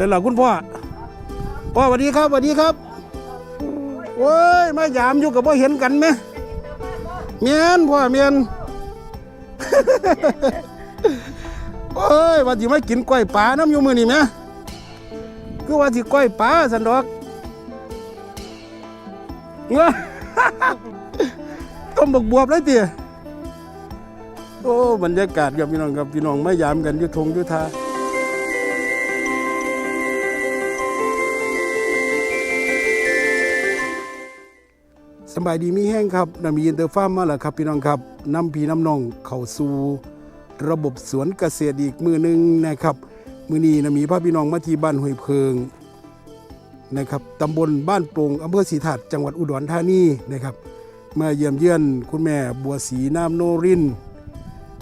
แต่ละคุณพ่อพ่อสวัสดีครับสวัสดีครับโอ้ยมายามอยู่กับพ่อเห็นกันไหมเมียนพ่อเมียนโอ้ยว่าสิมากินกล้วยปลาน้ำอยู่มือนี่ไหมคือว่าสิกล้วยปลาสันดอกเงาต้มบกบวบเลยเตี๋ยโอ้บรรยากาศกับพี่น้องกับพี่น้องมายามกันอยุทงอยุทา สบายดีมีแห้งครับนำมีอินเตอร์ฟาร์มมาแล้วครับพี่น้องครับนำพี่น้ำน้องเข้าสู่ระบบสวนเกษตรอีกมือหนึ่งนะครับ มือนี้นะมีพาพี่น้องมาที่บ้านห้วยเพิงนะครับตำบลบ้านโปรงอำเภอศรีถัดจังหวัดอุดรธานีนะครับมาเยี่ยมเยือนคุณแม่บัวศรีน้ำโนริน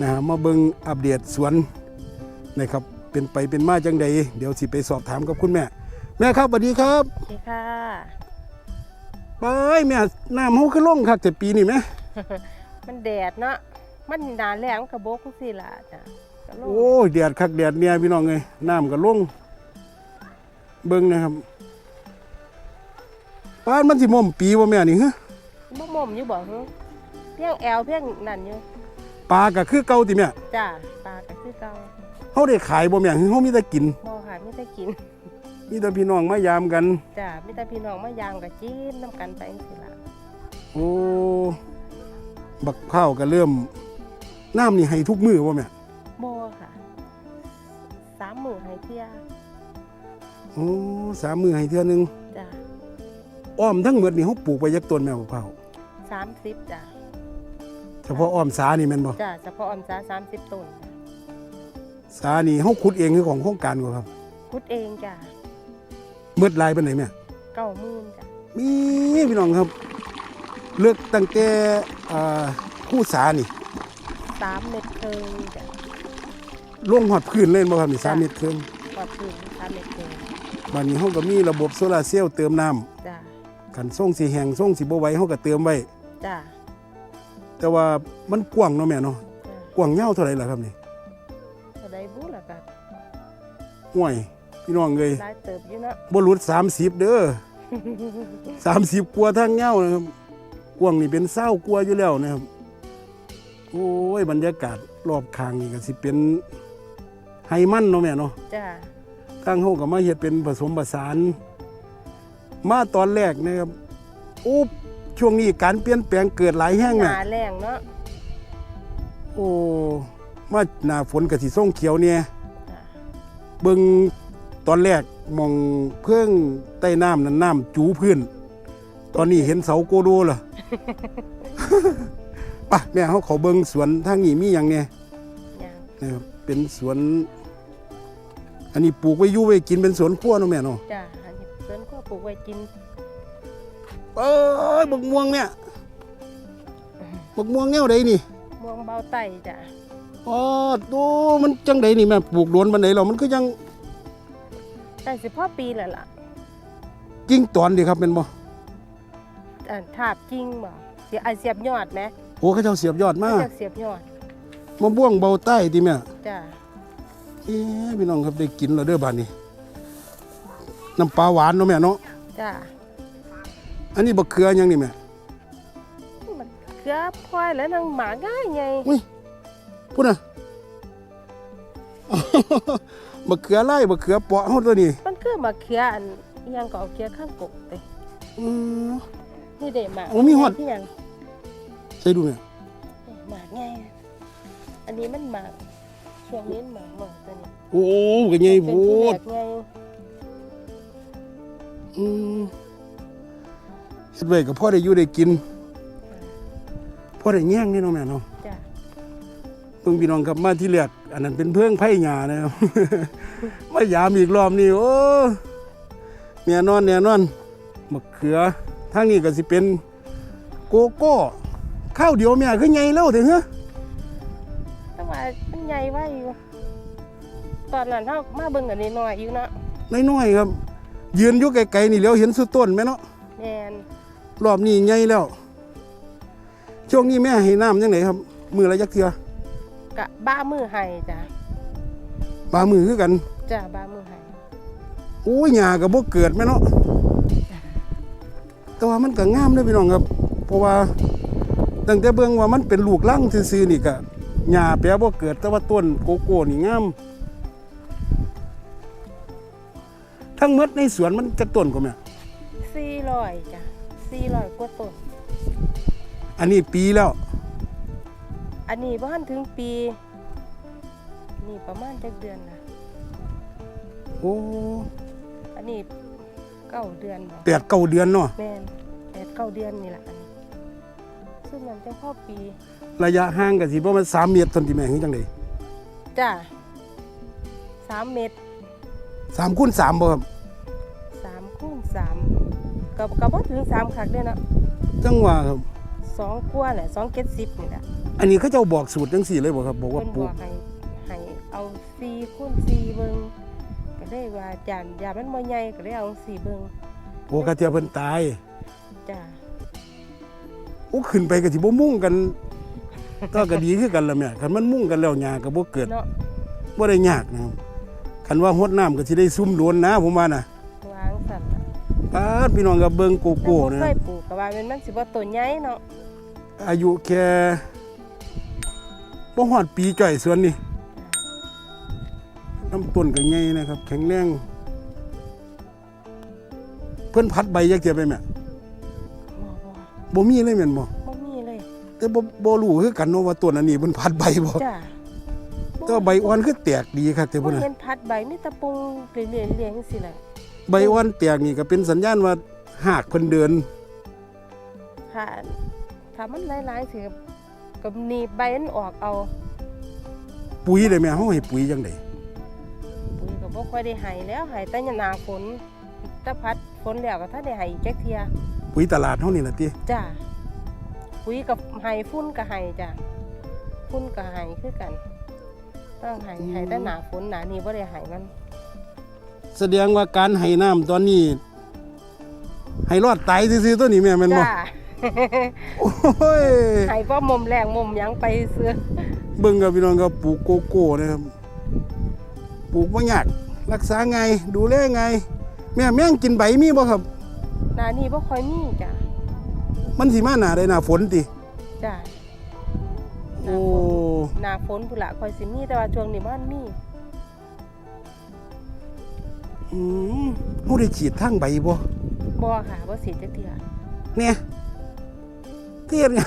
นะฮะมาเบิงอัปเดตสวนนะครับเป็นไปเป็นมาจังใดเดี๋ยวสิไปสอบถามกับคุณแม่ แม่ครับสวัสดีครับสวัสดีค่ะ ไปแม่น้ำเฮาขึ้นลงคักแต่ปีนี้ไหมมันแดดเนาะมันหนาแรงกระบกสิล่ะจ้ะก็ลงโอ้ยแดดคักแดดเนี่ยพี่น้องเอ้ยน้ำก็ลงเบิ่งนะครับป้านมันสิม่อมปีบ่แม่นี่ฮะบ่มมอยู่บ่ฮึเพียงแอวเพียงนั่นอยู่ปลาก็คือเก่าติแม่จ้ะปลาก็คือเก่าเฮาได้ขายบ่แม่หรือเฮามีแต่กินบ่ค่ะมีแต่กิน มีแต่พี่น้องมายามกัน จ้ะมีแต่พี่น้องมายามกับจีนน้ำกันไปจังซี่ล่ะโอ้บักข้าวก็เริ่มน้ำนี่ให้ทุกมือบ่แม่บ่ค่ะสามมื้อให้เที่ยโอ้สามมือให้เทื่อนึงจ้ะอ้อมทั้งหมดนี่เขาปลูกไปยักต้นแม่บักข้าว30จ้ะเฉพาะอ้อมสานี่แม่นบ่จ้ะเฉพาะออมจ้า30ต้นจ้ะสานี่เขาขุดเองคือของโครงการบ่ครับขุดเองจ้ะ เมิดลายปานไหนแม่เก้าหมื่นจ้ะมีพี่น้องครับ เลือกตั้งแต่อ่าคู่สานี่สามเม็ดครึ่งจ้ะลงหอดพื้นเล่นบ่ครับนี่สามเมตรครึ่งกว่าพื้นสามเม็ดครึ่งบัดนี้เฮาก็มีระบบโซลาร์เซลล์เติมน้ำจ้ะคันส่งสิแห้งส่งสิบ่ไหวเฮาก็เติมไว้ จ้ะแต่ว่ามันกว้างเนาะแม่เนาะจ้ะกว้างยาวเท่าไหร่ล่ะครับนี่ก็ได้บุล่ะก็ห่วย พี่น้องเอ้ยหลายเติบอยู่เนาะบ่หลุด30เด้อ30กว่าทางเงานะครับกว้างนี่เป็นเศร้ากว่าอยู่แล้วนะครับ โอ้ยบรรยากาศรอบข้างนี่ก็สิเป็นไฮมันเนาะแม่เนาะจ้าทางเฮาก็มาเฮ็ดเป็นผสมผสาน มาตอนแรกนะครับโอ้ช่วงนี้การเปลี่ยนแปลงเกิดหลายแห้งหน่ะนาแรงเนาะโอ้มาหน้าฝนก็สิส่งเขียวเนี่ยจ้าเบิ่งต อนแรกมองเพิ่งใต้น้ำนั้นน้ำจูพื้น ตอนนี้เห็นเสาโกโดล่ะป่ะแม่เขาเขาเบิ่งสวนทางนี้มีอย่างเนี่ยยังนะครับเป็นสวน อันนี้ปลูกไว้อยู่ไว้กินเป็นสวนครัวเนาะแม่เนาะจ้าอันนี้เพิ่นก็ปลูกไว้กิน เอ้ยบักม่วงเนี่ยบักม่วงแนวใดนี่ม่วงเบาไต้จ้าอ๋อโตมันจังใดนี่แม่ปลูกโดนบันไดเรามันก็ยัง แต่สิพ่อปีแล้วล่ะจริงตอนดีครับเป็นบ่อันทาบจริงบ่เสียไอเสียบยอดไหมโอ้เขาเจ้าเสียบยอดมาเขาจะเสียบยอดมะม่วงเบาใต้ติแม่จ้าเอ๊ะพี่น้องครับได้กินแล้วเด้อบ้านนี้น้ำปลาหวานเนาะแม่เนาะจ้าอันนี้บักเขือหยังนี่แม่มันเกือบพลอยแล้วนางหมาง่ายไงพูดนะ บักเขือไล่บักเขือเปาะเฮาตัวนี้มันคือมะเขืออันอิหยังก็เอาเขือข้างกกไปอือ นี่เด้หมากโอ้มีฮอด ที่ยังใส่ดูแม่หมากง่ายอันนี้มันหมากช่วงนี้มันหมากหมากตัวนี้โอ้ก็ใหญ่เป็โพนที่แหลดกไงอืมเฮ็ดไว้ก็พอได้อยู่ได้กินพอได้แย่งนี่เนาะแม่เนาะ จ้าเพิ่งพี่น้องกลับมาที่แรก อันนั้นเป็นเพื่องไผ่หญ้านะครับมายามอีกรอบนี่โอ้แน่นอนแน่นอนมะเขือทางนี้ก็สิเป็นโกโก้ข้าวเดียวแม่คือใหญ่แล้วถึงเหรอแต่ว่ามันใหญ่ไว้อยู่ตอนนั้นเฮามาเบิ่งอันนี้น้อยอยู่เนาะน้อยๆครับ ยืนอยู่ไกลๆนี่แล้วเห็นสุดต้นไหมเนาะแม่นรอบนี้ใหญ่แล้ว ช่วงนี้แม่ให้น้ำยังไงครับ มือละยักเทือ กะบ้ามือให้จ้ะปลามือคือกัน จ้ะบ้ามือให้โอ้ยหญ้าก็บ่เกิดแม่เนาะแต่ว่ามันก็งามเด้อพี่น้องครับ เพราะว่าตั้งแต่เบิ่งว่ามันเป็นลูกลังซื่อๆนี่ก็หญ้าแปรบ่เกิด แต่ว่าต้นโกโก้นี่งาม ทั้งหมดในสวนมันจักต้นก็แม่สี่ร้อยจ้ะสี่ร้อยกว่าต้นอันนี้ปีแล้ว อันนี้บ้านถึงปี นี่ประมาณจักเดือนนะโอ้อันนี้เก้าเดือนบ่แปดเก้าเดือนเนาะแม่นแปดเก้าเดือนนี่แหละอันนี้ซึ่งมันจะพ่อปีระยะห่างก็สิประมาณ3เมตรต้นที่แม่คือจังได๋จ้ะสามเมตร3คูณ3บ่ครับสามคูณสามกับกับว่าถึงสามคักเด้อเนาะจังว่าครับสองกว่าแหละสองเจ็ดสิบนี่แหละ อันนี้เขาเจ้าบอกสูตรจังซี่เลยบ่ครับบอกว่าเพิ่นปบลูอกกให้ให้เอาสี่คูณสี่เบิงก็ได้ว่าจานยามันบ่ใหญ่ก็ได้เอาสี่เบิงโอ้กะเทียเพิ่นตายจ้ะโอ้ขึ้นไปก็สิบ่มุ่งกันก็ก็ดีคือกันล่ะแม่คันมันมุ่งกันแล้วหญ้าก็บ่เกิดเนาะบ่ได้ยากนะครับคันว่าฮดน้ำก็สิได้ซุ่มโดนนะผมว่าน่ะวางสั่นล่ะปาดพี่น้องก็เบิ่งโกโก้แต่นะบ่คเครับยปลูกก็ว่ามันมันสิบ่ต้นใหญ่เนาะอายุแค่ บ่ฮอดปีจ่อยสวนนี่ลำต้นก็ใหญ่นะครับ แข็งแรงเพิ่นพัดใบจักเทียไปแม่บ่บ่บ่มีเลยแม่นบ่บ่มีเลยแต่บ่บ่รู้คือกันเนาะว่าต้นอันนี้เพิ่นพัดใบบ่จ้ะแต่ว่าใบอ่อนคือแตกดีครับแต่บ่พุ่นน่ะเห็นพัดใบมีแตะปุงเรื่อยๆเรื่อยๆจังซี่แหละใบอ่อนแตกนี่ก็เป็นสัญญาณว่าหากเพิ่นเดินถ้าถ้ามันหลายๆสิ ก็หนีบใบมันออกเอาปุ๋ยได้แม่เฮาให้ปุ๋ยจังได๋ปุ๋ยก็บ่ค่อยได้ให้แล้วให้แต่หน้าฝนถ้าพัดฝนแล้วก็ถ้าได้ให้อีกจักเที่ยปุ๋ยตลาดเฮานี่ล่ะติจ้ะปุ๋ยกับให้ฝุ่นก็ให้จ้ะฝุ่นก็ให้คือกันต้องให้ให้แต่หน้าฝนหน้านี้บ่ได้ให้มันแสดงว่าการให้น้ำตอนนี้ให้รอดตายซื่อๆตัวนี้แม่แม่นบ่จ้า โอ้ยให้บ่มุมแรงมุมหยังไปเสือเบิ่งกับพี่น้องครับปลูกโกโก้นะครับปลูกบ่ยากรักษาไงายดูแลไงายแม่แม่งกินใบมีบ่ครับหน้านี้บ่ค่อยมีจ้ะมันสิมาหน้าได้หน้าฝนติจ้ะหโอ้น้าฝนหน้าฝนพุ่นละค่อยสิมีแต่ว่าช่วงนี้บ่มันมีอืมเฮาได้ฉีดทางใบบ่บ่ค่ะบ่สิจักเทื่อเนี่ย เทียนไง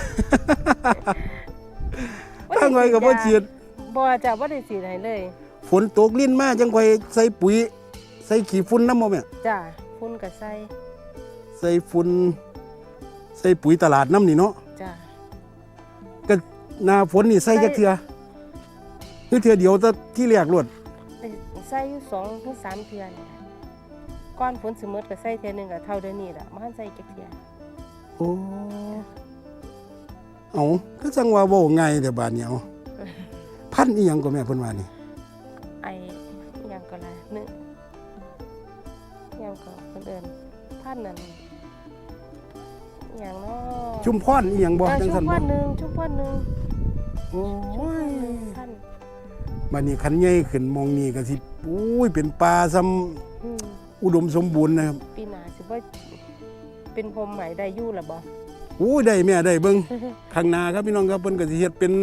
ทางไว้ก็บ่ฉีดบ่จ้ะบ่ได้สิให้เลยฝนตกลิ้นมาจังค่อยใส่ปุ๋ย ใส่ขี้ฝุ่นนำบ่แม่จ้ะฝุ่นก็ใส่ใส่ฝุ่นใส่ปุ๋ยตลาดน้ำนี่เนาะจ้ะก็หน้าฝนนี่ใส่จักเทื่อคือเทื่อเดียวแต่ที่แรกรวดได้ใส่อยู่สองถึงสามเทื่อนี่ล่ะก่อนฝนสิหมดก็ใส่เทื่อหนึงก็เท่าเดี๋ยวนี้ล่ะบ่ทันใส่จักเทื่อโอ้ เอาก็จังว่าเว้าง่ายแต่บาดนี้เอาพันธุ์อีหยังก็แม่เพิ่นว่านี่ไออิหยังก็ล่ะนึกอิหยังก็เพิ่นเอิ้นพันนั่นอิหยังเนาะชุมพรอีหยังบ่เออจังชุซั่มนพบ่รหนึงชุมพรหนึงโอ้ชุมพยรหนึงพันบัดนี้คันใหญ่ขึ้นมองนี่ก็สิอุ้ยเป็นป่าซ้ำอืมอุดมสมบูรณ์นะครับปีหน้าสิบ่เป็นพรมไหมได้อยู่ล่ะบ่โอ้ยได้แม่ได้เบิ่งข้างหน้าครับพี่น้องครับเพิ่นก็สิเฮ็ดเป็น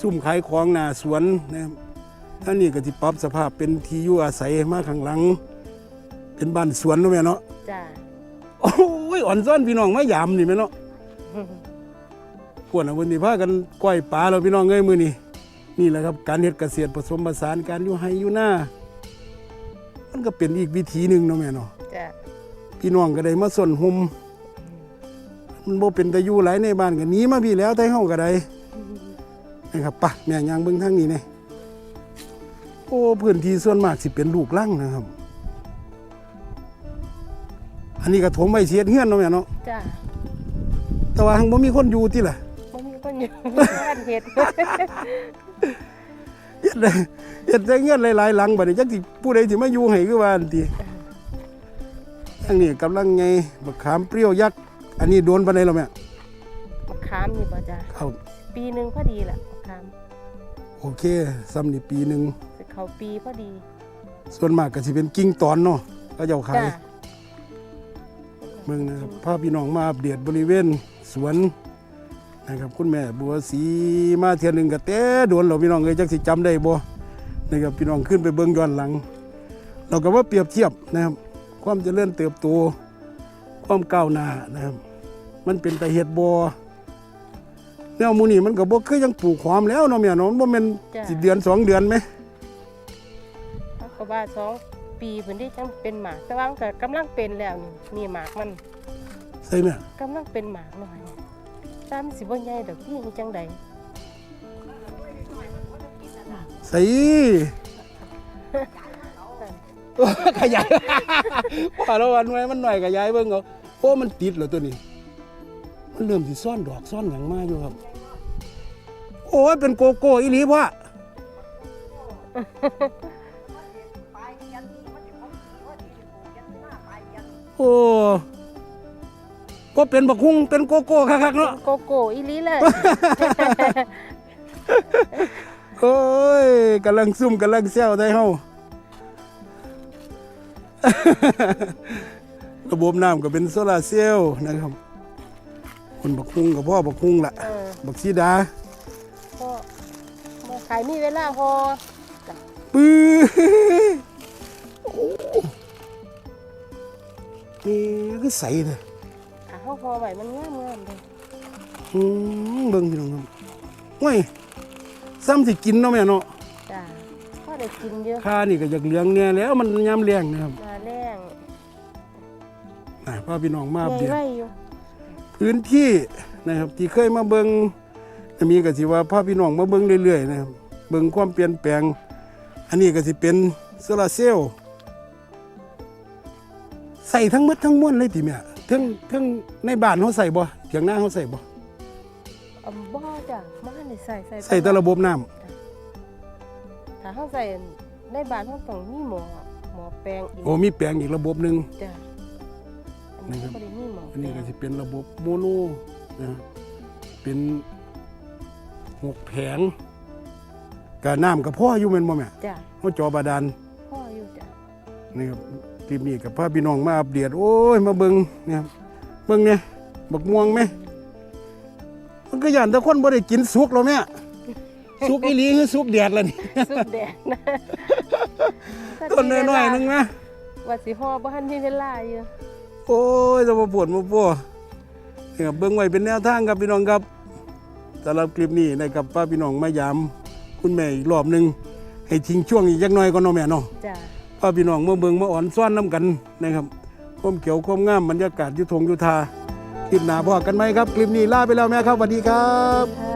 ซุ้มขายของหน้าสวนนะครับท่างนี้ก็สิปรับสภาพเป็นที่อยู่อาศัยมาข้างหลัง เป็นบ้านสวนเนาะแม่เนาะจ้าโอ้ยอ่อนซ้อนพี่น้องมายามนี่แม่เนาะพวกน่ะเพิ่นสิพากันก้อยปลาแล้วพี่น้องเอ้ยมื้อนี้นี่แหละครับการเฮ็ดเกษตรผสมผสานการอยู่ไร่อยู่นามันก็เป็นอีกวิธีหนึงเนาะแม่เนาะจ้าพี่น้องก็ได้มาส่วนหุม มันบ่เป็นตะอยู่หลายในบ้านก็หนีมาพี่แล้วไทเฮาก็ได้นะครับปะแม่ยางเบิ่งทางนี้นี่โอ้พื้นที่ส่วนมากสิเป็นลูกลังนะครับ อันนี้ก็ถมไว้เสียดเฮือนเนาะแม่เนาะจ้าแต่ว่าหังบ่มีคนอยู่ติล่ะบ่มีคนอยู่บ้านเฮ็ดเฮ็ดได้เฮ็ดได้เฮือนหลายๆหลังบัดนี้จักสิผู้ใดสิมาอยู่ให้คือว่าอันติทางนี้กำลังไงบักขามเปรี้ยวยักษ์ อันนี้โดนปานใดแล้วแม่มะขามนี่บ่จ้าครับ ปีหนึงพอดีล่ะมะขามโอเคซ้ำนี่ปีหนึงสิเข้าปีพอดีส่วนมากก็สิเป็นกิ่งตอนเนาะก็เจ้าขายจ้าเมืองนะครับพาพี่น้องมาอัปเดตบริเวณสวนนะครับคุณแม่บัวสีมาเทียนหนึ่งกับเต้โดนเราพี่น้องเอ้ยจักสิจำได้บ่นะครับพี่น้องขึ้นไปเบิ่งย้อนหลัง เราก็ว่าเปรียบเทียบนะครับ ความเจริญเติบโตความก้าวหน้านะครับ มันเป็นแต่เฮ็ดบ่แนวหมูนี่มันก็บ่คือยังปลูกหอมแล้วเนาะแม่เนาะมันบ่แม่นจ้าสิเดือนสองเดือนไหมเขาก็ว่าสองปีเพิ่นได้จังเป็นหมากแต่ว่ามันก็กำลังเป็นแล้วนี่นี่หมากมันใช่แม่กำลังเป็นหมากหน่อยตามนสิบ่ใหญ่ดอกที่จังใดใส่ขยาย ว่าแล้ววันไว้มันหน่อยขยายเบิ่งเอาโอ้มันติดแล้วตัวนี้ มันเริ่มสิซ่อนดอกซ่อนหยังมาอยู่ครับ โอ้ยเป็นโกโก้อีหลีพ่อโอ้ก็เป็นบักคุ้งเป็นโกโก้คักๆเนาะโกโก้อีหลีเลยโอ้ยกำลังซุ่มกำลังแซวได้เฮาระบบน้ำก็เป็นโซลาร์เซลล์นะครับ คนบักคุงกับพ่อบักคุงละเออบักซีดาพอมาขายมีเวลาพอจ้ะปื้อโอ้นี่คือใสเลยอะเฮาพอไว้มันงามงามๆเลยอืมเบิ่งพี่น้องครับว้ยซ้ำสิกินเนาะแม่เนาะจ้าพอได้กินเยอะค่านี่ก็อยากเหลืองเนี่ยแล้วมันยามแรงนะครับมาแรงน่ะพาพี่น้องมาอัปใหเดญ่ตไว้อยู่ พื้นที่นะครับที่เคยมาเบิงจะมีก็สิว่าพาพี่น้องมาเบิงเรื่อยๆนะครับเบิงความเปลี่ยนแปลง อันนี้ก็สิเป็นโซลาร์เซลล์ใส่ทั้งหมดทั้งมวลเลยติแม่ทั้งทั้งในบ้านเขาใส่บ่เถียงหน้าเขาใส่บ่อ่ำบ่จ้ะมาได้ใส่ใส่ใส่แต่ระบบน้ำถ้าเฮาใส่ในบ้านเฮาต้องมีหมอหมอแปลงอีกโอ้มีแปลงอีกระบบหนึ่งจ้ะอั นนี้นะครับก็บ่ได้มีหมออันนี้แปลก็งสิเป็นระบบโมโนนะเป็นหกแผงกะน้ำกับพ่ออยู่แม่นบ่แม่จ้ะเขาจอบาดาล พ่ออยู่จ้ะนี่ครับคลิปนี้กับพาพี่น้องมาอัปเดตโอ้ยมาเบิงเนี่ยครับเบิงเนี่ยบักม่วงไหมมันก็ย่านแต่คนบ่ได้กินสุกแล้วแม่สุกอีหลีคือสุกแดดแล้วนี่สุดแดดนะต้นน้อยๆนึงนะว่าสิฮอบ่ทันมีเวลาอยู่ โอ้ยจะมาปวดมาปวดนี่ครับเบิ่งไว้เป็นแนวทางครับพี่น้องครับสำหรับคลิปนี้นะครับป้าพี่น้องมายาม คุณแม่อีกรอบหนึงให้ทิ้งช่วงอีกจักหน่อยก็เนาะแม่เนาะจ้ะพาพี่น้องมาเบิ่งมาอ่อนซ้อนน้ำกันนะครับความเขียวความงามบรรยากาศอยุทงอยุทาคลิปหน้าพอกันไหมครับ คลิปนี้ลาไปแล้วแม่ครับสวัสดีครับ ค่ะ